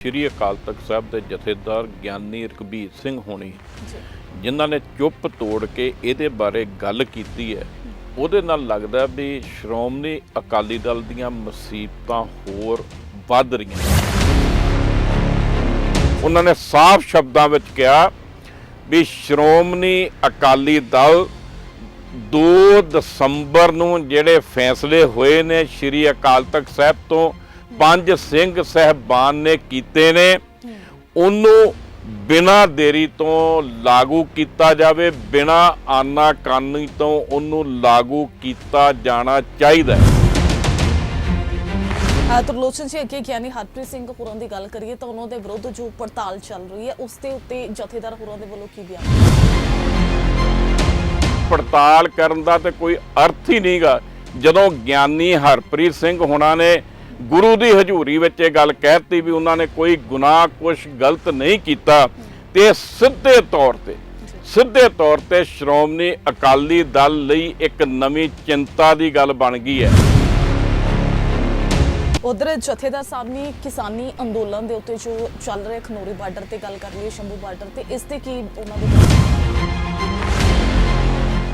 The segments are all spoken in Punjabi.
ਸ਼੍ਰੀ ਅਕਾਲ ਤਖਤ ਸਾਹਿਬ ਦੇ ਜਥੇਦਾਰ ਗਿਆਨੀ ਰਕਬੀਰ ਸਿੰਘ ਹੋਣੀ ਜਿਨ੍ਹਾਂ ਨੇ ਚੁੱਪ ਤੋੜ ਕੇ ਇਹਦੇ ਬਾਰੇ ਗੱਲ ਕੀਤੀ ਹੈ। ਉਹਦੇ ਨਾਲ ਲੱਗਦਾ ਵੀ ਸ਼੍ਰੋਮਣੀ ਅਕਾਲੀ ਦਲ ਦੀਆਂ ਮੁਸੀਬਤਾਂ ਹੋਰ ਵੱਧ ਰਹੀਆਂ ਉਹਨਾਂ ਨੇ ਸਾਫ਼ ਸ਼ਬਦਾਂ ਵਿੱਚ ਕਿਹਾ ਵੀ ਸ਼੍ਰੋਮਣੀ ਅਕਾਲੀ ਦਲ 2 ਦਸੰਬਰ ਨੂੰ ਜਿਹੜੇ ਫੈਸਲੇ ਹੋਏ ਨੇ ਸ਼੍ਰੀ ਅਕਾਲ ਤਖਤ ਸਾਹਿਬ ਤੋਂ ਪੰਜ ਸਿੰਘ ਸਹਿਬਾਨ ਨੇ ਕੀਤੇ ਨੇ। ਉਹਨੂੰ ਬਿਨਾਂ ਦੇਰੀ ਤੋਂ ਲਾਗੂ ਕੀਤਾ ਜਾਵੇ ਬਿਨਾਂ ਆਨਾ ਕਾਨੀ ਤੋਂ ਉਹਨੂੰ ਲਾਗੂ ਕੀਤਾ ਜਾਣਾ ਚਾਹੀਦਾ ਹੈ। ਤਰਲੋਚਨ ਜੀ ਅੱਗੇ ਗਿਆਨੀ ਹਰਪ੍ਰੀਤ ਸਿੰਘ ਹੋਰਾਂ ਦੀ ਗੱਲ ਕਰੀਏ ਤਾਂ ਉਹਨਾਂ ਦੇ ਵਿਰੁੱਧ ਜੋ ਪੜਤਾਲ ਚੱਲ ਰਹੀ ਹੈ ਉਸ ਦੇ ਉੱਤੇ ਜਥੇਦਾਰ ਹੋਰਾਂ ਦੇ ਵੱਲੋਂ ਕੀ ਬਿਆਨ? ਪੜਤਾਲ ਕਰਨ ਦਾ ਤੇ ਕੋਈ ਅਰਥ ਹੀ ਨਹੀਂਗਾ ਜਦੋਂ ਗਿਆਨੀ ਹਰਪ੍ਰੀਤ ਸਿੰਘ ਹੋਣਾ ਨੇ ਗੁਰੂ ਦੀ ਹਜ਼ੂਰੀ ਵਿੱਚ ਇਹ ਗੱਲ ਕਹਿਤੀ ਵੀ ਉਹਨਾਂ ਨੇ ਕੋਈ ਗੁਨਾਹ ਕੁਛ ਗਲਤ ਨਹੀਂ ਕੀਤਾ ਤੇ ਸਿੱਧੇ ਤੌਰ ਤੇ, ਸਿੱਧੇ ਤੌਰ ਤੇ ਸ਼੍ਰੋਮਣੀ ਅਕਾਲੀ ਦਲ ਲਈ ਇੱਕ ਨਵੀਂ ਚਿੰਤਾ ਦੀ ਗੱਲ ਬਣ ਗਈ ਹੈ। ਉਧਰ ਜਥੇਦਾਰ ਸਾਹਿਬ ਨੇ ਕਿਸਾਨੀ ਅੰਦੋਲਨ ਦੇ ਉੱਤੇ ਜੋ ਚੱਲ ਰਿਹਾ, ਖਨੋਰੀ ਬਾਰਡਰ ਤੇ ਗੱਲ ਕਰ ਲਈਏ, ਸ਼ੰਭੂ ਬਾਰਡਰ ਤੇ, ਇਸ ਤੇ ਕੀ ਉਹਨਾਂ ਦੀ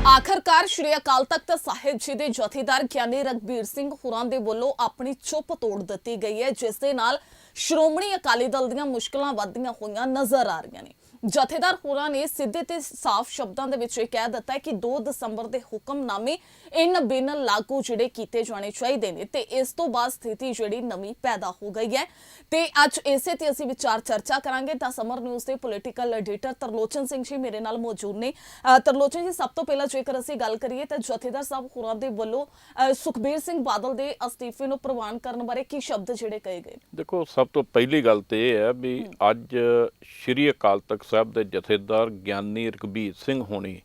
ਆਖਰਕਾਰ ਸ਼੍ਰੀ ਅਕਾਲ ਤਖਤ ਸਾਹਿਬ ਜੀ ਦੇ ਜਥੇਦਾਰ ਗਿਆਨੀ ਰਗਬੀਰ ਸਿੰਘ ਹੁਰਾਂ ਦੇ ਵੱਲੋਂ ਆਪਣੀ ਚੁੱਪ ਤੋੜ ਦਿੱਤੀ ਗਈ ਹੈ, ਜਿਸ ਦੇ ਨਾਲ ਸ਼੍ਰੋਮਣੀ ਅਕਾਲੀ ਦਲ ਦੀਆਂ ਮੁਸ਼ਕਲਾਂ ਵੱਧਦੀਆਂ ਹੋਈਆਂ ਨਜ਼ਰ ਆ ਰਹੀਆਂ ਨੇ। ਜਥੇਦਾਰ ਹੋਰਾਂ ਨੇ ਸਿੱਧੇ ਤੇ ਸਾਫ਼ ਸ਼ਬਦਾਂ ਦੇ ਵਿੱਚ ਇਹ ਕਹਿ ਦਿੱਤਾ ਕਿ 2 ਦਸੰਬਰ ਦੇ ਹੁਕਮਨਾਮੇ ਇਨ ਬਿਨ ਲਾਗੂ ਜਿਹੜੇ ਕੀਤੇ ਜਾਣੇ ਚਾਹੀਦੇ ਨੇ ਤੇ ਇਸ ਤੋਂ ਬਾਅਦ ਸਥਿਤੀ ਜਿਹੜੀ ਨਵੀਂ ਪੈਦਾ ਹੋ ਗਈ ਹੈ। ਤੇ ਅੱਜ ਇਸੇ ਤੇ ਅਸੀਂ ਵਿਚਾਰ ਚਰਚਾ ਕਰਾਂਗੇ ਤਾਂ ਸਮਰ ਨਿਊਜ਼ ਦੇ ਪੋਲੀਟੀਕਲ ਐਡੀਟਰ ਤਰਲੋਚਨ ਸਿੰਘ ਜੀ ਮੇਰੇ ਨਾਲ ਮੌਜੂਦ ਨੇ। ਤਰਲੋਚਨ ਜੀ ਸਭ ਤੋਂ ਪਹਿਲਾਂ ਜੇਕਰ ਅਸੀਂ ਗੱਲ ਕਰੀਏ ਤਾਂ ਜਥੇਦਾਰ ਸਾਹਿਬ ਹੋਰਾਂ ਦੇ ਵੱਲੋਂ ਸੁਖਬੀਰ ਸਿੰਘ ਬਾਦਲ ਦੇ ਅਸਤੀਫੇ ਨੂੰ ਪ੍ਰਵਾਨ ਕਰਨ ਬਾਰੇ ਕੀ ਸ਼ਬਦ ਜਿਹੜੇ ਕਹੇ ਗਏ ਦੇਖੋ ਸਭ ਤੋਂ ਪਹਿਲੀ ਗੱਲ ਤੇ ਇਹ ਹੈ ਵੀ ਅੱਜ ਸ਼੍ਰੀ ਅਕਾਲ ਤਖਤ ਸਾਹਿਬ ਦੇ ਜਥੇਦਾਰ ਗਿਆਨੀ ਰਕਬੀਰ ਸਿੰਘ ਹੋਣੀ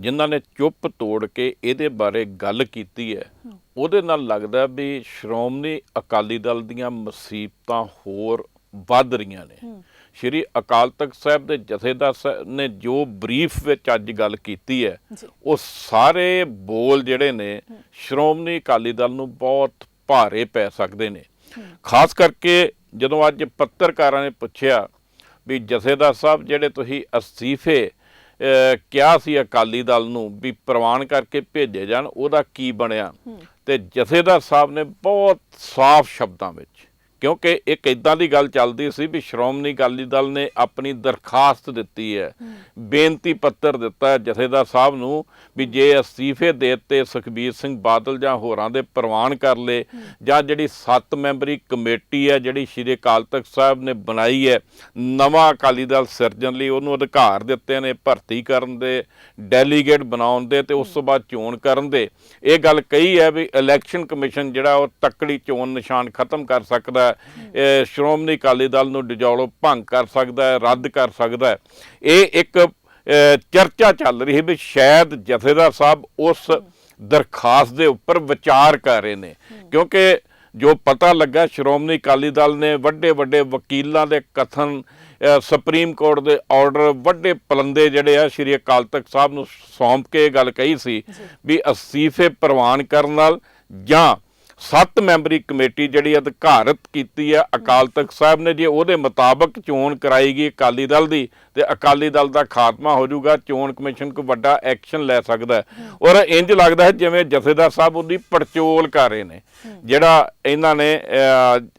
ਜਿਨ੍ਹਾਂ ਨੇ ਚੁੱਪ ਤੋੜ ਕੇ ਇਹਦੇ ਬਾਰੇ ਗੱਲ ਕੀਤੀ ਹੈ ਉਹਦੇ ਨਾਲ ਲੱਗਦਾ ਵੀ ਸ਼੍ਰੋਮਣੀ ਅਕਾਲੀ ਦਲ ਦੀਆਂ ਮੁਸੀਬਤਾਂ ਹੋਰ ਵੱਧ ਰਹੀਆਂ ਨੇ। ਸ਼੍ਰੀ ਅਕਾਲ ਤਖਤ ਸਾਹਿਬ ਦੇ ਜਥੇਦਾਰ ਨੇ ਜੋ ਬਰੀਫ ਵਿੱਚ ਅੱਜ ਗੱਲ ਕੀਤੀ ਹੈ ਉਹ ਸਾਰੇ ਬੋਲ ਜਿਹੜੇ ਨੇ ਸ਼੍ਰੋਮਣੀ ਅਕਾਲੀ ਦਲ ਨੂੰ ਬਹੁਤ ਭਾਰੇ ਪੈ ਸਕਦੇ ਨੇ। ਖਾਸ ਕਰਕੇ ਜਦੋਂ ਅੱਜ ਪੱਤਰਕਾਰਾਂ ਨੇ ਪੁੱਛਿਆ ਵੀ ਜਥੇਦਾਰ ਸਾਹਿਬ ਜਿਹੜੇ ਤੁਸੀਂ ਅਸਤੀਫੇ ਕਿਹਾ ਸੀ ਅਕਾਲੀ ਦਲ ਨੂੰ ਵੀ ਪ੍ਰਵਾਨ ਕਰਕੇ ਭੇਜੇ ਜਾਣ ਉਹਦਾ ਕੀ ਬਣਿਆ? ਤੇ ਜਥੇਦਾਰ ਸਾਹਿਬ ਨੇ ਬਹੁਤ ਸਾਫ਼ ਸ਼ਬਦਾਂ ਵਿੱਚ ਕਿਉਂਕਿ ਇੱਕ ਇਦਾਂ ਦੀ ਗੱਲ ਚੱਲਦੀ ਸੀ ਵੀ ਸ਼੍ਰੋਮਣੀ ਅਕਾਲੀ ਦਲ ਨੇ ਆਪਣੀ ਦਰਖਾਸਤ ਦਿੱਤੀ ਹੈ ਬੇਨਤੀ ਪੱਤਰ ਦਿੱਤਾ ਹੈ ਜਥੇਦਾਰ ਸਾਹਿਬ ਨੂੰ ਵੀ ਜੇ ਅਸਤੀਫੇ ਦੇ ਦਿੱਤੇ ਸੁਖਬੀਰ ਸਿੰਘ ਬਾਦਲ ਜਾਂ ਹੋਰਾਂ ਦੇ ਪ੍ਰਵਾਨ ਕਰ ਲਏ ਜਾਂ ਜਿਹੜੀ 7 ਮੈਂਬਰੀ ਕਮੇਟੀ ਹੈ ਜਿਹੜੀ ਸ਼੍ਰੀ ਅਕਾਲ ਤਖਤ ਸਾਹਿਬ ਨੇ ਬਣਾਈ ਹੈ ਨਵਾਂ ਅਕਾਲੀ ਦਲ ਸਿਰਜਣ ਲਈ ਉਹਨੂੰ ਅਧਿਕਾਰ ਦਿੱਤੇ ਨੇ ਭਰਤੀ ਕਰਨ ਦੇ ਡੈਲੀਗੇਟ ਬਣਾਉਣ ਦੇ ਤੇ ਉਸ ਤੋਂ ਬਾਅਦ ਚੋਣ ਕਰਨ ਦੇ। ਇਹ ਗੱਲ ਕਹੀ ਹੈ ਵੀ ਇਲੈਕਸ਼ਨ ਕਮਿਸ਼ਨ ਜਿਹੜਾ ਉਹ ਤੱਕੜੀ ਚੋਣ ਨਿਸ਼ਾਨ ਖਤਮ ਕਰ ਸਕਦਾ ਹੈ। ਸ਼੍ਰੋਮਣੀ ਅਕਾਲੀ ਦਲ ਨੂੰ ਡਿਜੋਲੋ ਭੰਗ ਕਰ ਸਕਦਾ ਹੈ ਰੱਦ ਕਰ ਸਕਦਾ ਹੈ। ਇਹ ਇੱਕ ਚਰਚਾ ਚੱਲ ਰਹੀ ਹੈ ਵੀ ਸ਼ਾਇਦ ਜਥੇਦਾਰ ਸਾਹਿਬ ਉਸ ਦਰਖਾਸਤ ਦੇ ਉੱਪਰ ਵਿਚਾਰ ਕਰ ਰਹੇ ਨੇ। ਕਿਉਂਕਿ ਜੋ ਪਤਾ ਲੱਗਾ ਸ਼੍ਰੋਮਣੀ ਅਕਾਲੀ ਦਲ ਨੇ ਵੱਡੇ ਵੱਡੇ ਵਕੀਲਾਂ ਦੇ ਕਥਨ ਸੁਪਰੀਮ ਕੋਰਟ ਦੇ ਆਰਡਰ ਵੱਡੇ ਪਲੰਦੇ ਜਿਹੜੇ ਆ ਸ਼੍ਰੀ ਅਕਾਲ ਤਖਤ ਸਾਹਿਬ ਨੂੰ ਸੌਂਪ ਕੇ ਇਹ ਗੱਲ ਕਹੀ ਸੀ ਵੀ ਅਸਤੀਫੇ ਪ੍ਰਵਾਨ ਕਰਨ ਨਾਲ ਜਾਂ ਸੱਤ ਮੈਂਬਰੀ ਕਮੇਟੀ ਜਿਹੜੀ ਅਧਿਕਾਰਤ ਕੀਤੀ ਹੈ। ਅਕਾਲ ਤਖਤ ਸਾਹਿਬ ਨੇ ਜੇ ਉਹਦੇ ਮੁਤਾਬਕ ਚੋਣ ਕਰਾਈ ਗਈ ਅਕਾਲੀ ਦਲ ਦੀ ਤੇ ਅਕਾਲੀ ਦਲ ਦਾ ਖਾਤਮਾ ਹੋ ਜਾਊਗਾ ਚੋਣ ਕਮਿਸ਼ਨ ਕੋ ਵੱਡਾ ਐਕਸ਼ਨ ਲੈ ਸਕਦਾ ਔਰ ਇੰਜ ਲੱਗਦਾ ਹੈ ਜਿਵੇਂ ਜਥੇਦਾਰ ਸਾਹਿਬ ਉਹਦੀ ਪੜਚੋਲ ਕਰ ਰਹੇ ਨੇ। ਜਿਹੜਾ ਇਹਨਾਂ ਨੇ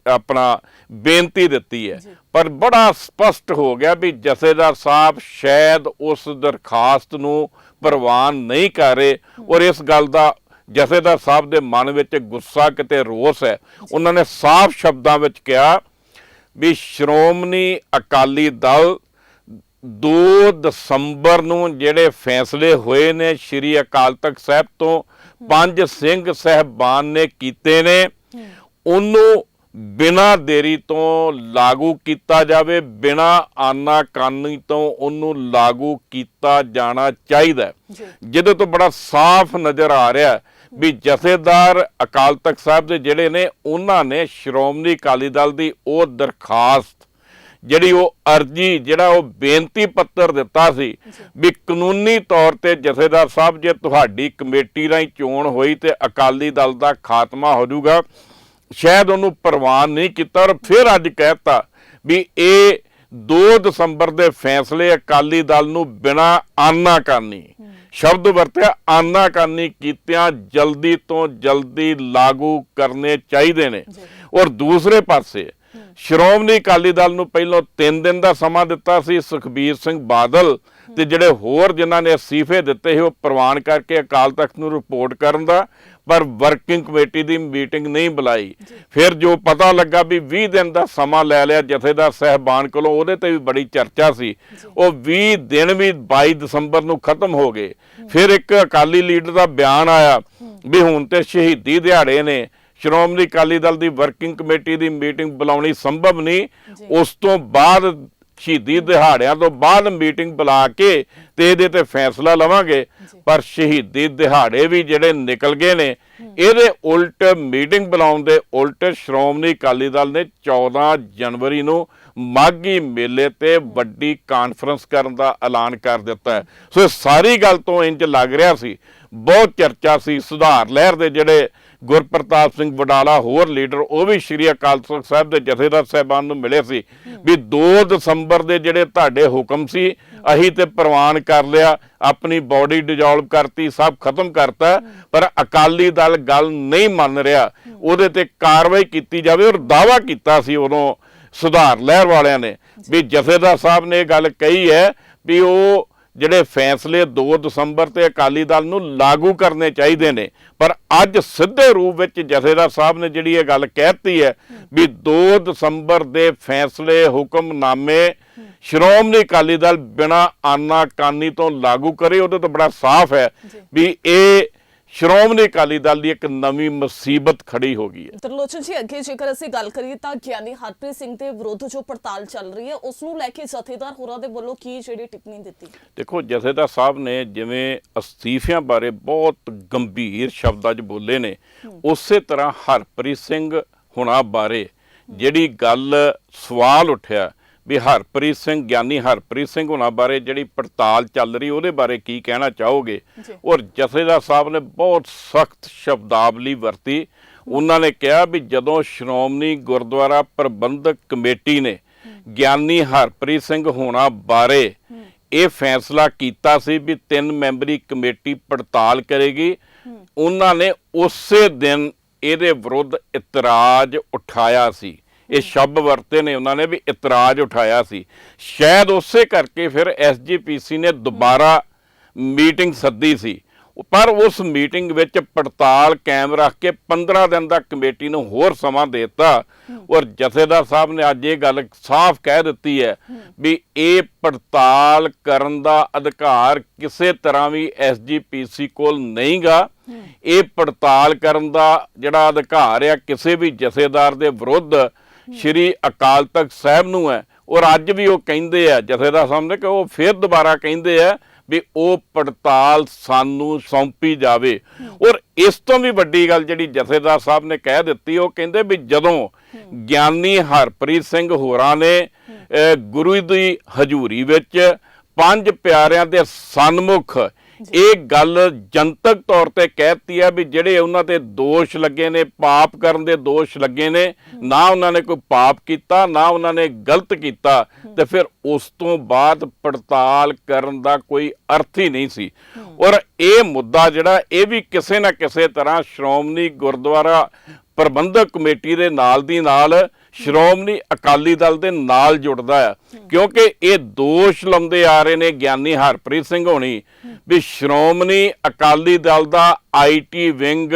ਆਪਣਾ ਬੇਨਤੀ ਦਿੱਤੀ ਹੈ। ਪਰ ਬੜਾ ਸਪਸ਼ਟ ਹੋ ਗਿਆ ਵੀ ਜਥੇਦਾਰ ਸਾਹਿਬ ਸ਼ਾਇਦ ਉਸ ਦਰਖਾਸਤ ਨੂੰ ਪ੍ਰਵਾਨ ਨਹੀਂ ਕਰ ਰਹੇ। ਔਰ ਇਸ ਗੱਲ ਦਾ ਜਥੇਦਾਰ ਸਾਹਿਬ ਦੇ ਮਨ ਵਿੱਚ ਗੁੱਸਾ ਕਿਤੇ ਰੋਸ ਹੈ। ਉਹਨਾਂ ਨੇ ਸਾਫ਼ ਸ਼ਬਦਾਂ ਵਿੱਚ ਕਿਹਾ ਵੀ ਸ਼੍ਰੋਮਣੀ ਅਕਾਲੀ ਦਲ 2 ਦਸੰਬਰ ਨੂੰ ਜਿਹੜੇ ਫੈਸਲੇ ਹੋਏ ਨੇ ਸ਼੍ਰੀ ਅਕਾਲ ਤਖਤ ਸਾਹਿਬ ਤੋਂ ਪੰਜ ਸਿੰਘ ਸਹਿਬਾਨ ਨੇ ਕੀਤੇ ਨੇ। ਉਹਨੂੰ ਬਿਨਾਂ ਦੇਰੀ ਤੋਂ ਲਾਗੂ ਕੀਤਾ ਜਾਵੇ ਬਿਨਾਂ ਆਨਾ ਕਾਨੀ ਤੋਂ ਉਹਨੂੰ ਲਾਗੂ ਕੀਤਾ ਜਾਣਾ ਚਾਹੀਦਾ ਜਿਹਦੇ ਤੋਂ ਬੜਾ ਸਾਫ਼ ਨਜ਼ਰ ਆ ਰਿਹਾ ਹੈ ਵੀ ਜਥੇਦਾਰ ਅਕਾਲ ਤਖਤ ਸਾਹਿਬ ਦੇ ਜਿਹੜੇ ਨੇ, ਉਹਨਾਂ ਨੇ ਸ਼੍ਰੋਮਣੀ ਅਕਾਲੀ ਦਲ ਦੀ ਉਹ ਦਰਖਾਸਤ, ਜਿਹੜੀ ਉਹ ਅਰਜੀ, ਜਿਹੜਾ ਉਹ ਬੇਨਤੀ ਪੱਤਰ ਦਿੱਤਾ ਸੀ ਵੀ ਕਾਨੂੰਨੀ ਤੌਰ ਤੇ ਜਥੇਦਾਰ ਸਾਹਿਬ, ਜੇ ਤੁਹਾਡੀ ਕਮੇਟੀ ਰਾਹੀਂ ਚੋਣ ਹੋਈ ਤੇ ਅਕਾਲੀ ਦਲ ਦਾ ਖਾਤਮਾ ਹੋ ਜਾਊਗਾ, ਸ਼ਾਇਦ ਉਹਨੂੰ ਪ੍ਰਵਾਨ ਨਹੀਂ ਕੀਤਾ ਔਰ ਫਿਰ ਅੱਜ ਕਹਿਤਾ ਵੀ ਇਹ 2 ਦਸੰਬਰ ਦੇ ਫੈਸਲੇ ਅਕਾਲੀ ਦਲ ਨੂੰ ਬਿਨਾ ਆਨਾਕਾਨੀ ਸ਼ਬਦ ਵਰਤਿਆ ਆਨਾਕਾਨੀ ਕੀਤਿਆਂ ਜਲਦੀ ਤੋਂ ਜਲਦੀ ਲਾਗੂ ਕਰਨੇ ਚਾਹੀਦੇ ਨੇ। ਔਰ ਦੂਸਰੇ ਪਾਸੇ ਸ਼੍ਰੋਮਣੀ ਅਕਾਲੀ ਦਲ ਨੂੰ ਪਹਿਲਾਂ 3 ਦਿਨ ਦਾ ਸਮਾਂ ਦਿੱਤਾ ਸੀ ਸੁਖਬੀਰ ਸਿੰਘ ਬਾਦਲ ਤੇ ਜਿਹੜੇ ਹੋਰ ਜਿਨ੍ਹਾਂ ਨੇ ਅਸਤੀਫੇ ਦਿੱਤੇ ਸੀ ਉਹ ਪ੍ਰਵਾਨ ਕਰਕੇ ਅਕਾਲ ਤਖਤ ਨੂੰ ਰਿਪੋਰਟ ਕਰਨ ਦਾ ਪਰ ਵਰਕਿੰਗ ਕਮੇਟੀ ਦੀ ਮੀਟਿੰਗ ਨਹੀਂ ਬੁਲਾਈ। ਫਿਰ ਜੋ ਪਤਾ ਲੱਗਾ ਵੀ 20 ਦਿਨ ਦਾ ਸਮਾਂ ਲੈ ਲਿਆ ਜਥੇਦਾਰ ਸਹਿਬਾਨ ਕੋਲੋਂ ਉਹਦੇ ਤੇ ਵੀ ਬੜੀ ਚਰਚਾ ਸੀ। ਉਹ 20 ਦਿਨ ਵੀ 22 ਦਸੰਬਰ ਨੂੰ ਖਤਮ ਹੋ ਗਏ। ਫਿਰ ਇੱਕ ਅਕਾਲੀ ਲੀਡਰ ਦਾ ਬਿਆਨ ਆਇਆ ਵੀ ਹੁਣ ਤੇ ਸ਼ਹੀਦੀ ਦਿਹਾੜੇ ਨੇ। ਸ਼੍ਰੋਮਣੀ ਅਕਾਲੀ ਦਲ ਦੀ ਵਰਕਿੰਗ ਕਮੇਟੀ ਦੀ ਮੀਟਿੰਗ ਬੁਲਾਉਣੀ ਸੰਭਵ ਨਹੀਂ। ਉਸ ਤੋਂ ਬਾਅਦ ਸ਼ਹੀਦੀ ਦਿਹਾੜਿਆਂ ਤੋਂ ਬਾਅਦ ਮੀਟਿੰਗ ਬੁਲਾ ਕੇ ਤੇ ਇਹਦੇ ਤੇ ਫੈਸਲਾ ਲਵਾਂਗੇ। ਪਰ ਸ਼ਹੀਦੀ ਦਿਹਾੜੇ ਵੀ ਜਿਹੜੇ ਨਿਕਲ ਗਏ ਨੇ ਇਹਦੇ ਉਲਟ ਮੀਟਿੰਗ ਬੁਲਾਉਣ ਦੇ ਉਲਟ ਸ਼੍ਰੋਮਣੀ ਅਕਾਲੀ ਦਲ ਨੇ 14 ਜਨਵਰੀ ਨੂੰ ਮਾਗੀ ਮੇਲੇ ਤੇ ਵੱਡੀ ਕਾਨਫਰੰਸ ਕਰਨ ਦਾ ਐਲਾਨ ਕਰ ਦਿੱਤਾ ਸੋ ਇਹ ਸਾਰੀ ਗੱਲ ਤੋਂ ਇੰਜ ਲੱਗ ਰਿਹਾ ਸੀ। ਬਹੁਤ ਚਰਚਾ ਸੀ ਸੁਧਾਰ ਲਹਿਰ ਦੇ ਜਿਹੜੇ ਗੁਰਪ੍ਰਤਾਪ ਸਿੰਘ ਵਡਾਲਾ, ਹੋਰ ਲੀਡਰ, ਉਹ ਵੀ ਸ਼੍ਰੀ ਅਕਾਲ ਤਖਤ ਸਾਹਿਬ ਦੇ ਜਥੇਦਾਰ ਸਾਹਿਬਾਨ ਨੂੰ ਮਿਲੇ ਸੀ ਵੀ 2 ਦਸੰਬਰ ਦੇ ਜਿਹੜੇ ਤੁਹਾਡੇ ਹੁਕਮ ਸੀ ਅਹੀਂ ਤੇ ਪ੍ਰਵਾਨ ਕਰ ਲਿਆ, ਆਪਣੀ ਬਾਡੀ ਡਿਜੋਲਵ ਕਰਤੀ, ਸਭ ਖਤਮ ਕਰਤਾ, ਪਰ ਅਕਾਲੀ ਦਲ ਗੱਲ ਨਹੀਂ ਮੰਨ ਰਿਹਾ। ਉਹਦੇ ਤੇ ਕਾਰਵਾਈ ਕੀਤੀ ਜਾਵੇ ਔਰ ਦਾਵਾ ਕੀਤਾ ਸੀ ਉਦੋਂ ਸੁਧਾਰ ਲਹਿਰ ਵਾਲਿਆਂ ਨੇ। ਵੀ ਜਥੇਦਾਰ ਸਾਹਿਬ ਨੇ ਇਹ ਗੱਲ ਕਹੀ ਹੈ ਵੀ ਉਹ ਜਿਹੜੇ ਫੈਸਲੇ 2 ਦਸੰਬਰ ਤੇ ਅਕਾਲੀ ਦਲ ਨੂੰ ਲਾਗੂ ਕਰਨੇ ਚਾਹੀਦੇ ਨੇ ਪਰ ਅੱਜ ਸਿੱਧੇ ਰੂਪ ਵਿੱਚ ਜਥੇਦਾਰ ਸਾਹਿਬ ਨੇ ਜਿਹੜੀ ਇਹ ਗੱਲ ਕਹਿਤੀ ਹੈ ਵੀ 2 ਦਸੰਬਰ ਦੇ ਫੈਸਲੇ ਹੁਕਮਨਾਮੇ ਸ਼੍ਰੋਮਣੀ ਅਕਾਲੀ ਦਲ ਬਿਨਾ ਆਨਾਕਾਨੀ ਤੋਂ ਲਾਗੂ ਕਰੇ ਉਹਦੇ ਤੋਂ ਬੜਾ ਸਾਫ਼ ਹੈ ਵੀ ਇਹ ਸ਼੍ਰੋਮਣੀ ਅਕਾਲੀ ਦਲ ਦੀ ਇੱਕ ਨਵੀਂ ਮੁਸੀਬਤ ਖੜੀ ਹੋ ਗਈ ਹੈ। ਤਰਲੋਚਨ ਜੀ ਅੱਗੇ ਜੇਕਰ ਅਸੀਂ ਗੱਲ ਕਰੀਏ ਤਾਂ ਗਿਆਨੀ ਹਰਪ੍ਰੀਤ ਸਿੰਘ ਦੇ ਵਿਰੁੱਧ ਜੋ ਪੜਤਾਲ ਚੱਲ ਰਹੀ ਹੈ ਉਸ ਨੂੰ ਲੈ ਕੇ ਜਥੇਦਾਰ ਹੋਰਾਂ ਦੇ ਵੱਲੋਂ ਕੀ ਜਿਹੜੀ ਟਿੱਪਣੀ ਦਿੱਤੀ? ਦੇਖੋ ਜਥੇਦਾਰ ਸਾਹਿਬ ਨੇ ਜਿਵੇਂ ਅਸਤੀਫਿਆਂ ਬਾਰੇ ਬਹੁਤ ਗੰਭੀਰ ਸ਼ਬਦਾਂ 'ਚ ਬੋਲੇ ਨੇ ਉਸੇ ਤਰ੍ਹਾਂ ਹਰਪ੍ਰੀਤ ਸਿੰਘ ਹੁਣਾ ਬਾਰੇ ਜਿਹੜੀ ਗੱਲ ਸਵਾਲ ਉੱਠਿਆ ਵੀ ਹਰਪ੍ਰੀਤ ਸਿੰਘ ਗਿਆਨੀ ਹਰਪ੍ਰੀਤ ਸਿੰਘ ਹੁਣਾ ਬਾਰੇ ਜਿਹੜੀ ਪੜਤਾਲ ਚੱਲ ਰਹੀ ਉਹਦੇ ਬਾਰੇ ਕੀ ਕਹਿਣਾ ਚਾਹੋਗੇ। ਔਰ ਜਥੇਦਾਰ ਸਾਹਿਬ ਨੇ ਬਹੁਤ ਸਖਤ ਸ਼ਬਦਾਵਲੀ ਵਰਤੀ। ਉਹਨਾਂ ਨੇ ਕਿਹਾ ਵੀ ਜਦੋਂ ਸ਼੍ਰੋਮਣੀ ਗੁਰਦੁਆਰਾ ਪ੍ਰਬੰਧਕ ਕਮੇਟੀ ਨੇ ਗਿਆਨੀ ਹਰਪ੍ਰੀਤ ਸਿੰਘ ਹੋਣਾ ਬਾਰੇ ਇਹ ਫੈਸਲਾ ਕੀਤਾ ਸੀ ਵੀ ਤਿੰਨ ਮੈਂਬਰੀ ਕਮੇਟੀ ਪੜਤਾਲ ਕਰੇਗੀ। ਉਹਨਾਂ ਨੇ ਉਸੇ ਦਿਨ ਇਹਦੇ ਵਿਰੁੱਧ ਇਤਰਾਜ਼ ਉਠਾਇਆ ਸੀ। ਇਹ ਸ਼ਬਦ ਵਰਤੇ ਨੇ, ਉਹਨਾਂ ਨੇ ਵੀ ਇਤਰਾਜ਼ ਉਠਾਇਆ ਸੀ। ਸ਼ਾਇਦ ਉਸੇ ਕਰਕੇ ਫਿਰ ਐਸਜੀਪੀਸੀ ਨੇ ਦੁਬਾਰਾ ਮੀਟਿੰਗ ਸੱਦੀ ਸੀ। ਪਰ ਉਸ ਮੀਟਿੰਗ ਵਿੱਚ ਪੜਤਾਲ ਕਾਇਮ ਰੱਖ ਕੇ 15 ਦਿਨ ਦਾ ਕਮੇਟੀ ਨੂੰ ਹੋਰ ਸਮਾਂ ਦੇ ਦਿੱਤਾ। ਔਰ ਜਥੇਦਾਰ ਸਾਹਿਬ ਨੇ ਅੱਜ ਇਹ ਗੱਲ ਸਾਫ਼ ਕਹਿ ਦਿੱਤੀ ਹੈ ਵੀ ਇਹ ਪੜਤਾਲ ਕਰਨ ਦਾ ਅਧਿਕਾਰ ਕਿਸੇ ਤਰ੍ਹਾਂ ਵੀ ਐਸਜੀਪੀਸੀ ਕੋਲ ਨਹੀਂਗਾ। ਇਹ ਪੜਤਾਲ ਕਰਨ ਦਾ ਜਿਹੜਾ ਅਧਿਕਾਰ ਆ, ਕਿਸੇ ਵੀ ਜਥੇਦਾਰ ਦੇ ਵਿਰੁੱਧ ਸ਼੍ਰੀ ਅਕਾਲ ਤਖਤ ਸਾਹਿਬ ਨੂੰ ਹੈ। ਔਰ ਅੱਜ ਵੀ ਉਹ ਕਹਿੰਦੇ ਆ ਜਥੇਦਾਰ ਸਾਹਿਬ ਨੇ ਕਿ ਉਹ ਫਿਰ ਦੁਬਾਰਾ ਕਹਿੰਦੇ ਆ ਵੀ ਉਹ ਪੜਤਾਲ ਸਾਨੂੰ ਸੌਂਪੀ ਜਾਵੇ। ਔਰ ਇਸ ਤੋਂ ਵੀ ਵੱਡੀ ਗੱਲ ਜਿਹੜੀ ਜਥੇਦਾਰ ਸਾਹਿਬ ਨੇ ਕਹਿ ਦਿੱਤੀ, ਉਹ ਕਹਿੰਦੇ ਵੀ ਜਦੋਂ ਗਿਆਨੀ ਹਰਪ੍ਰੀਤ ਸਿੰਘ ਹੋਰਾਂ ਨੇ ਗੁਰੂ ਦੀ ਹਜ਼ੂਰੀ ਵਿੱਚ ਪੰਜ ਪਿਆਰਿਆਂ ਦੇ ਸਨਮੁਖ ਇਹ ਗੱਲ ਜਨਤਕ ਤੌਰ ਤੇ ਕਹਿਤੀ ਹੈ ਵੀ ਜਿਹੜੇ ਉਹਨਾਂ ਤੇ ਦੋਸ਼ ਲੱਗੇ ਨੇ ਪਾਪ ਕਰਨ ਦੇ ਦੋਸ਼ ਲੱਗੇ ਨੇ ਨਾ ਉਹਨਾਂ ਨੇ ਕੋਈ ਪਾਪ ਕੀਤਾ ਨਾ ਉਹਨਾਂ ਨੇ ਗਲਤ ਕੀਤਾ ਤੇ ਫਿਰ ਉਸ ਤੋਂ ਬਾਅਦ ਪੜਤਾਲ ਕਰਨ ਦਾ ਕੋਈ ਅਰਥ ਹੀ ਨਹੀਂ ਸੀ। ਔਰ ਇਹ ਮੁੱਦਾ ਜਿਹੜਾ ਇਹ ਵੀ ਕਿਸੇ ਨਾ ਕਿਸੇ ਤਰ੍ਹਾਂ ਸ਼੍ਰੋਮਣੀ ਗੁਰਦੁਆਰਾ ਪ੍ਰਬੰਧਕ ਕਮੇਟੀ ਦੇ ਨਾਲ ਦੀ ਨਾਲ ਸ਼੍ਰੋਮਣੀ ਅਕਾਲੀ ਦਲ ਦੇ ਨਾਲ ਜੁੜਦਾ ਹੈ। ਕਿਉਂਕਿ ਇਹ ਦੋਸ਼ ਲਾਉਂਦੇ ਆ ਰਹੇ ਨੇ ਗਿਆਨੀ ਹਰਪ੍ਰੀਤ ਸਿੰਘ ਹੋਣੀ। ਵੀ ਸ਼੍ਰੋਮਣੀ ਅਕਾਲੀ ਦਲ ਦਾ ਆਈਟੀ ਵਿੰਗ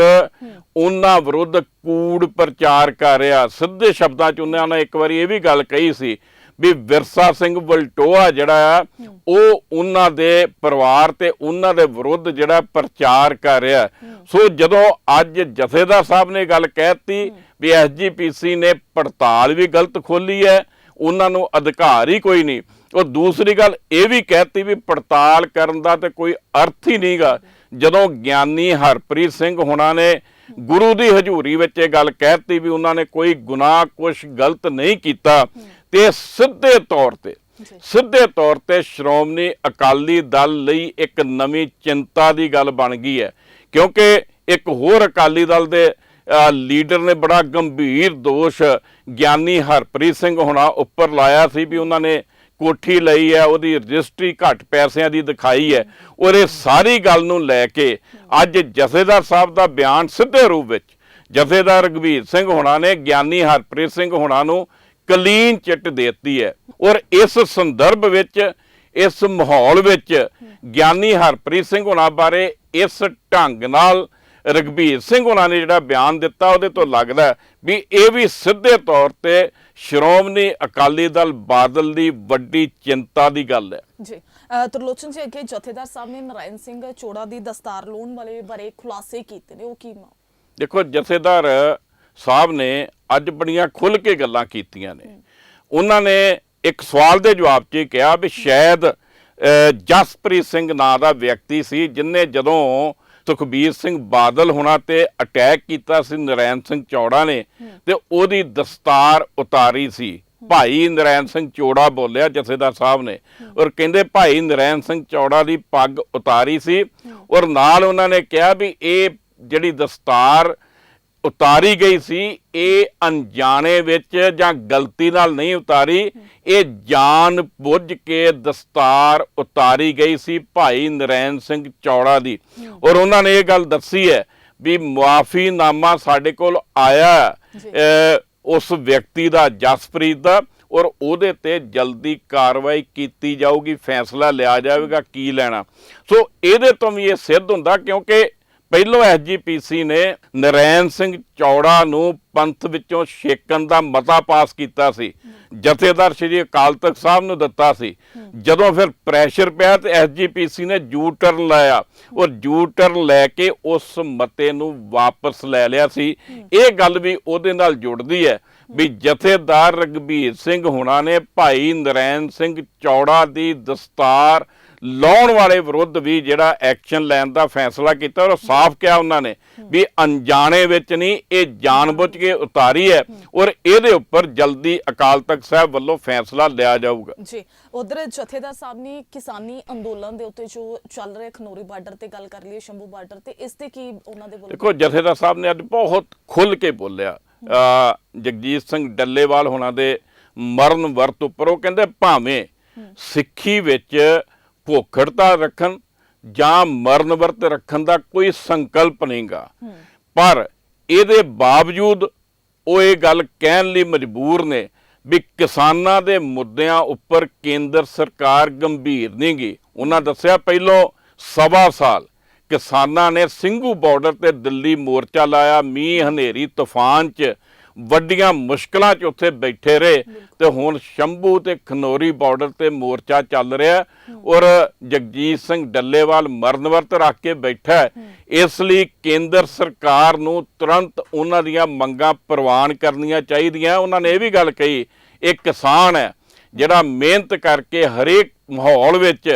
ਉਹਨਾਂ ਵਿਰੁੱਧ ਕੂੜ ਪ੍ਰਚਾਰ ਕਰ ਰਿਹਾ। ਸਿੱਧੇ ਸ਼ਬਦਾਂ 'ਚ ਉਹਨਾਂ ਨੇ ਇੱਕ ਵਾਰੀ ਇਹ ਵੀ ਗੱਲ ਕਹੀ ਸੀ ਵੀ ਵਿਰਸਾ ਸਿੰਘ ਵਲਟੋਆ ਜਿਹੜਾ ਆ, ਉਹ ਉਹਨਾਂ ਦੇ ਪਰਿਵਾਰ ਤੇ ਉਹਨਾਂ ਦੇ ਵਿਰੁੱਧ ਜਿਹੜਾ ਪ੍ਰਚਾਰ ਕਰ ਰਿਹਾ। ਸੋ ਜਦੋਂ ਅੱਜ ਜਥੇਦਾਰ ਸਾਹਿਬ ਨੇ ਗੱਲ ਕਹਿਤੀ ਵੀ ਐਸਜੀਪੀਸੀ ਨੇ ਪੜਤਾਲ ਵੀ ਗਲਤ ਖੋਲੀ ਹੈ, ਉਹਨਾਂ ਨੂੰ ਅਧਿਕਾਰ ਹੀ ਕੋਈ ਨਹੀਂ। ਉਹ ਦੂਸਰੀ ਗੱਲ ਇਹ ਵੀ ਕਹਿਤੀ ਵੀ ਪੜਤਾਲ ਕਰਨ ਦਾ ਤੇ ਕੋਈ ਅਰਥ ਹੀ ਨਹੀਂਗਾ। ਜਦੋਂ ਗਿਆਨੀ ਹਰਪ੍ਰੀਤ ਸਿੰਘ ਹੁਣਾਂ ਨੇ ਗੁਰੂ ਦੀ ਹਜ਼ੂਰੀ ਵਿੱਚ ਇਹ ਗੱਲ ਕਹਿਤੀ ਵੀ ਉਹਨਾਂ ਨੇ ਕੋਈ ਗੁਨਾਹ ਕੁਛ ਗਲਤ ਨਹੀਂ ਕੀਤਾ ਤੇ ਸਿੱਧੇ ਤੌਰ ਤੇ ਸਿੱਧੇ ਤੌਰ ਤੇ ਸ਼੍ਰੋਮਣੀ ਅਕਾਲੀ ਦਲ ਲਈ ਇੱਕ ਨਵੀਂ ਚਿੰਤਾ ਦੀ ਗੱਲ ਬਣ ਗਈ ਹੈ। ਕਿਉਂਕਿ ਇੱਕ ਹੋਰ ਅਕਾਲੀ ਦਲ ਦੇ ਲੀਡਰ ਨੇ ਬੜਾ ਗੰਭੀਰ ਦੋਸ਼ ਗਿਆਨੀ ਹਰਪ੍ਰੀਤ ਸਿੰਘ ਹੋਣਾ ਉੱਪਰ ਲਾਇਆ ਸੀ ਵੀ ਉਹਨਾਂ ਨੇ ਕੋਠੀ ਲਈ ਹੈ ਉਹਦੀ ਰਜਿਸਟਰੀ ਘੱਟ ਪੈਸਿਆਂ ਦੀ ਦਿਖਾਈ ਹੈ। ਔਰ ਇਹ ਸਾਰੀ ਗੱਲ ਨੂੰ ਲੈ ਕੇ ਅੱਜ ਜਥੇਦਾਰ ਸਾਹਿਬ ਦਾ ਬਿਆਨ ਸਿੱਧੇ ਰੂਪ ਵਿੱਚ ਜਥੇਦਾਰ ਰਗਵੀਰ ਸਿੰਘ ਹੋਣਾ ਨੇ ਗਿਆਨੀ ਹਰਪ੍ਰੀਤ ਸਿੰਘ ਹੋਣਾ ਨੂੰ ਕਲੀਨ ਚਿੱਟ ਦੇਤੀ ਹੈ। ਔਰ ਇਸ ਸੰਦਰਭ ਵਿੱਚ ਇਸ ਮਾਹੌਲ ਵਿੱਚ ਗਿਆਨੀ ਹਰਪ੍ਰੀਤ ਸਿੰਘ ਹੋਣਾ ਬਾਰੇ ਇਸ ਢੰਗ ਨਾਲ ਰਗਵੀਰ ਸਿੰਘ ਹੋਣਾ ਨੇ ਜਿਹੜਾ ਬਿਆਨ ਦਿੱਤਾ ਉਹਦੇ ਤੋਂ ਲੱਗਦਾ ਵੀ ਇਹ ਵੀ ਸਿੱਧੇ ਤੌਰ ਤੇ ਸ਼੍ਰੋਮਣੀ ਅਕਾਲੀ ਦਲ ਬਾਦਲ ਦੀ ਵੱਡੀ ਚਿੰਤਾ ਦੀ ਗੱਲ ਹੈ। ਜੀ ਤਰਲੋਚਨ ਜੀ ਅੱਗੇ ਜਥੇਦਾਰ ਸਾਹਿਬ ਨੇ ਨਰਾਇਣ ਸਿੰਘ ਚੋੜਾ ਦੀ ਦਸਤਾਰ ਲੋਨ ਵਾਲੇ ਬਾਰੇ ਖੁਲਾਸੇ ਕੀਤੇ ਨੇ ਉਹ ਕੀ ਮਾ ਦੇਖੋ ਜਥੇਦਾਰ ਸਾਹਿਬ ਨੇ ਅੱਜ ਬੜੀਆਂ ਖੁੱਲ ਕੇ ਗੱਲਾਂ ਕੀਤੀਆਂ ਨੇ। ਉਹਨਾਂ ਨੇ ਇੱਕ ਸਵਾਲ ਦੇ ਜਵਾਬ 'ਚ ਕਿਹਾ ਵੀ ਸ਼ਾਇਦ ਜਸਪ੍ਰੀਤ ਸਿੰਘ ਨਾਂ ਦਾ ਵਿਅਕਤੀ ਸੀ ਜਿਨੇ ਜਦੋਂ ਸੁਖਬੀਰ ਸਿੰਘ ਬਾਦਲ ਹੋਣਾ ਤੇ ਅਟੈਕ ਕੀਤਾ ਸੀ ਨਰੈਣ ਸਿੰਘ ਚੌੜਾ ਨੇ ਤੇ ਉਹਦੀ ਦਸਤਾਰ ਉਤਾਰੀ ਸੀ। ਭਾਈ ਨਰੈਣ ਸਿੰਘ ਚੌੜਾ ਬੋਲਿਆ ਜਥੇਦਾਰ ਸਾਹਿਬ ਨੇ। ਔਰ ਕਹਿੰਦੇ ਭਾਈ ਨਰੈਣ ਸਿੰਘ ਚੌੜਾ ਦੀ ਪੱਗ ਉਤਾਰੀ ਸੀ ਔਰ ਨਾਲ ਉਹਨਾਂ ਨੇ ਕਿਹਾ ਵੀ ਇਹ ਜਿਹੜੀ ਦਸਤਾਰ ਉਤਾਰੀ ਗਈ ਸੀ ਇਹ ਅਣਜਾਣੇ ਵਿੱਚ ਜਾਂ ਗਲਤੀ ਨਾਲ ਨਹੀਂ ਉਤਾਰੀ ਇਹ ਜਾਣ ਬੁੱਝ ਕੇ ਦਸਤਾਰ ਉਤਾਰੀ ਗਈ ਸੀ ਭਾਈ ਨਰੈਣ ਸਿੰਘ ਚੌੜਾ ਦੀ। ਔਰ ਉਹਨਾਂ ਨੇ ਇਹ ਗੱਲ ਦੱਸੀ ਹੈ ਵੀ ਮੁਆਫੀਨਾਮਾ ਸਾਡੇ ਕੋਲ ਆਇਆ ਉਸ ਵਿਅਕਤੀ ਦਾ ਜਸਪ੍ਰੀਤ ਦਾ ਔਰ ਉਹਦੇ ਤੇ ਜਲਦੀ ਕਾਰਵਾਈ ਕੀਤੀ ਜਾਊਗੀ ਫੈਸਲਾ ਲਿਆ ਜਾਵੇਗਾ ਕੀ ਲੈਣਾ। ਸੋ ਇਹਦੇ ਤੋਂ ਵੀ ਇਹ ਸਿੱਧ ਹੁੰਦਾ ਕਿਉਂਕਿ ਪਹਿਲੋਂ ਐਸਜੀਪੀਸੀ ਨੇ ਨਰੈਣ ਸਿੰਘ ਚੌੜਾ ਨੂੰ ਪੰਥ ਵਿੱਚੋਂ ਛੇਕਣ ਦਾ ਮਤਾ ਪਾਸ ਕੀਤਾ ਸੀ। ਜਥੇਦਾਰ ਸ਼੍ਰੀ ਅਕਾਲ ਤਖਤ ਸਾਹਿਬ ਨੂੰ ਦਿੱਤਾ ਸੀ। ਜਦੋਂ ਫਿਰ ਪ੍ਰੈਸ਼ਰ ਪਿਆ ਤੇ ਐਸਜੀਪੀਸੀ ਨੇ ਯੂ ਟਰਨ ਲਾਇਆ। ਔਰ ਯੂ ਟਰਨ ਲੈ ਕੇ ਉਸ ਮਤੇ ਨੂੰ ਵਾਪਸ ਲੈ ਲਿਆ ਸੀ। ਇਹ ਗੱਲ ਵੀ ਉਹਦੇ ਨਾਲ ਜੁੜਦੀ ਹੈ ਵੀ ਜਥੇਦਾਰ ਰਗਵੀਰ ਸਿੰਘ ਹੁਣਾਂ ਨੇ ਭਾਈ ਨਰੈਣ ਸਿੰਘ ਚੌੜਾ ਦੀ ਦਸਤਾਰ ਲਾਉਣ ਵਾਲੇ ਵਿਰੁੱਧ ਵੀ ਜਿਹੜਾ ਐਕਸ਼ਨ ਲੈਣ ਦਾ ਫੈਸਲਾ ਕੀਤਾ ਔਰ ਸਾਫ਼ ਕਿਹਾ ਉਹਨਾਂ ਨੇ ਵੀ ਅਣਜਾਣੇ ਵਿੱਚ ਨਹੀਂ ਇਹ ਜਾਣਬੁੱਝ ਕੇ ਉਤਾਰੀ ਹੈ ਔਰ ਇਹਦੇ ਉੱਪਰ ਜਲਦੀ ਅਕਾਲ ਤਖਤ ਸਾਹਿਬ ਵੱਲੋਂ ਫੈਸਲਾ ਲਿਆ ਜਾਊਗਾ। ਜੀ ਉਧਰ ਜਥੇਦਾਰ ਸਾਹਿਬ ਨੇ ਕਿਸਾਨੀ ਅੰਦੋਲਨ ਦੇ ਉੱਤੇ ਜੋ ਚੱਲ ਰਿਹਾ ਖਨੋਰੀ ਬਾਰਡਰ ਤੇ ਗੱਲ ਕਰ ਲਈ ਸ਼ੰਭੂ ਬਾਰਡਰ ਤੇ ਇਸ ਤੇ ਕੀ ਉਹਨਾਂ ਦੇ ਵੱਲੋਂ ਦੇਖੋ ਜਥੇਦਾਰ ਸਾਹਿਬ ਨੇ ਅੱਜ ਬਹੁਤ ਖੁੱਲ ਕੇ ਬੋਲਿਆ ਜਗਜੀਤ ਸਿੰਘ ਡੱਲੇਵਾਲ ਹੋਣਾ ਦੇ ਮਰਨ ਵਰਤ ਉੱਪਰ ਉਹ ਕਹਿੰਦੇ ਭਾਵੇਂ ਸਿੱਖੀ ਵਿੱਚ ਭੁੱਖੜਤਾ ਰੱਖਣ ਜਾਂ ਮਰਨ ਵਰਤ ਰੱਖਣ ਦਾ ਕੋਈ ਸੰਕਲਪ ਨਹੀਂਗਾ। ਪਰ ਇਹਦੇ ਬਾਵਜੂਦ ਉਹ ਇਹ ਗੱਲ ਕਹਿਣ ਲਈ ਮਜਬੂਰ ਨੇ ਵੀ ਕਿਸਾਨਾਂ ਦੇ ਮੁੱਦਿਆਂ ਉੱਪਰ ਕੇਂਦਰ ਸਰਕਾਰ ਗੰਭੀਰ ਨਹੀਂ ਗੀ ਉਹਨਾਂ ਦੱਸਿਆ ਪਹਿਲੋਂ ਸਵਾ ਸਾਲ ਕਿਸਾਨਾਂ ਨੇ ਸਿੰਘੂ ਬਾਰਡਰ ਤੇ ਦਿੱਲੀ ਮੋਰਚਾ ਲਾਇਆ ਮੀਂਹ ਹਨੇਰੀ ਤੂਫਾਨ 'ਚ ਵੱਡੀਆਂ ਮੁਸ਼ਕਲਾਂ 'ਚ ਉੱਥੇ ਬੈਠੇ ਰਹੇ ਤੇ ਹੁਣ ਸ਼ੰਭੂ ਤੇ ਖਨੋਰੀ ਬਾਰਡਰ ਤੇ ਮੋਰਚਾ ਚੱਲ ਰਿਹਾ ਔਰ ਜਗਜੀਤ ਸਿੰਘ ਡੱਲੇਵਾਲ ਮਰਨ ਵਰਤ ਰੱਖ ਕੇ ਬੈਠਾ ਇਸ ਲਈ ਕੇਂਦਰ ਸਰਕਾਰ ਨੂੰ ਤੁਰੰਤ ਉਹਨਾਂ ਦੀਆਂ ਮੰਗਾਂ ਪ੍ਰਵਾਨ ਕਰਨੀਆਂ ਚਾਹੀਦੀਆਂ। ਉਹਨਾਂ ਨੇ ਇਹ ਵੀ ਗੱਲ ਕਹੀ ਇਹ ਕਿਸਾਨ ਹੈ ਜਿਹੜਾ ਮਿਹਨਤ ਕਰਕੇ ਹਰੇਕ ਮਾਹੌਲ ਵਿੱਚ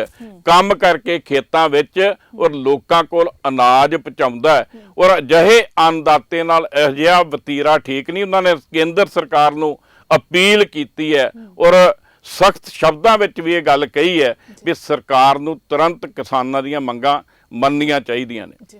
ਕੰਮ ਕਰਕੇ ਖੇਤਾਂ ਵਿੱਚ ਔਰ ਲੋਕਾਂ ਕੋਲ ਅਨਾਜ ਪਹੁੰਚਾਉਂਦਾ ਹੈ। ਔਰ ਅਜਿਹੇ ਅੰਨਦਾਤੇ ਨਾਲ ਅਜਿਹਾ ਵਤੀਰਾ ਠੀਕ ਨਹੀਂ ਉਹਨਾਂ ਨੇ ਕੇਂਦਰ ਸਰਕਾਰ ਨੂੰ ਅਪੀਲ ਕੀਤੀ ਹੈ। ਔਰ ਸਖਤ ਸ਼ਬਦਾਂ ਵਿੱਚ ਵੀ ਇਹ ਗੱਲ ਕਹੀ ਹੈ ਵੀ ਸਰਕਾਰ ਨੂੰ ਤੁਰੰਤ ਕਿਸਾਨਾਂ ਦੀਆਂ ਮੰਗਾਂ ਮੰਨਣੀਆਂ ਚਾਹੀਦੀਆਂ ਨੇ।